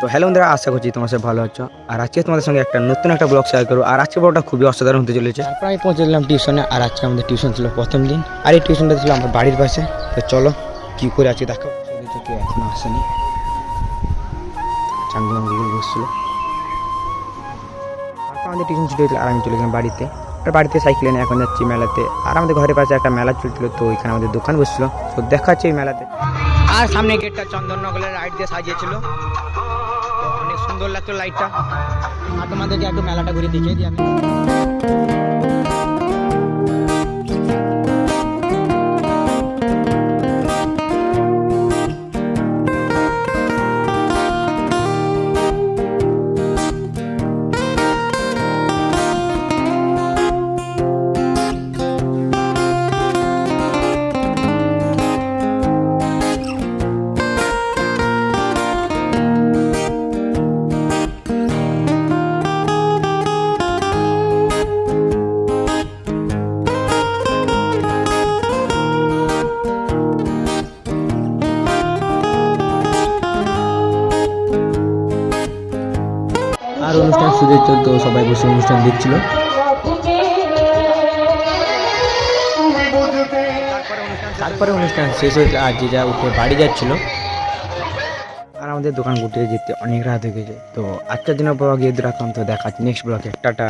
তো হ্যালো বন্ধুরা, আশা করছি তোমার সাথে ভালো আছো। আর আজকে তোমাদের সঙ্গে একটা নতুন একটা ব্লগ শেয়ার করব। আর আজকে ব্লগটা খুবই অসাধারণ হতে চলেছে। তারপর আমি পৌঁছে দিলাম টিউশনে আর আজকে আমাদের টিউশন ছিল প্রথম দিন। আর এই টিউশনটা ছিল আমার বাড়ির পাশে। তো চলো, কি করে আজকে দেখো কেউ এখনও আসেনি। বসছিল। আমাদের টিউশন ছুটি হয়েছিল, আর আমি চলে গেলাম বাড়িতে। আর বাড়িতে সাইকেলে নিয়ে এখন যাচ্ছি মেলাতে। আর আমাদের ঘরের পাশে একটা মেলা চলছিল, তো ওইখানে আমাদের দোকান বসছিল। তো দেখাচ্ছে এই মেলাতে। আর সামনে গেটটা চন্দননগরের লাইট দিয়ে সাজিয়েছিল। অনেক সুন্দর লাগতো লাইটটা আর তোমাদেরকে একটু মেলাটা ঘুরে দেখিয়ে দিই আমি। আর অনুষ্ঠান শুরু তো সবাই বসে অনুষ্ঠান দেখছিল। তারপরে অনুষ্ঠান শেষ হয়েছে আর যে যা উঠে বাড়ি যাচ্ছিল। আর আমাদের দোকান ঘুরতে যেতে অনেক রাত হয়ে গেছে। তো আজকের দিনের ব্লগ এদের রাখলাম তো দেখা নেক্সট ব্লগে টাটা।